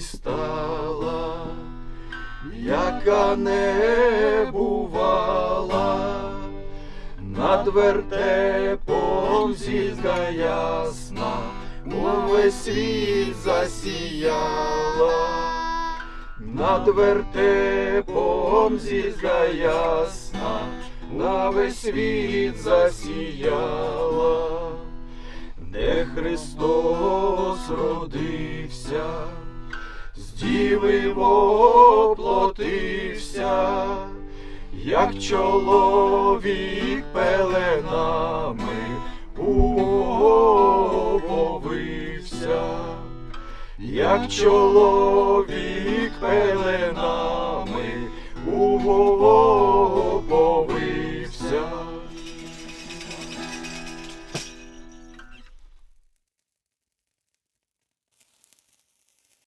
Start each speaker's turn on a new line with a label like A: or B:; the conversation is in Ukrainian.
A: стала, яка не бувала, над вертепом зізга ясна, увесь світ засіяла, над вертепом зізга ясна, на весь світ засіяла. Де Христос родився, з діви воплотився, як чоловік пеленами уповився, як чоловік пеленами уповився.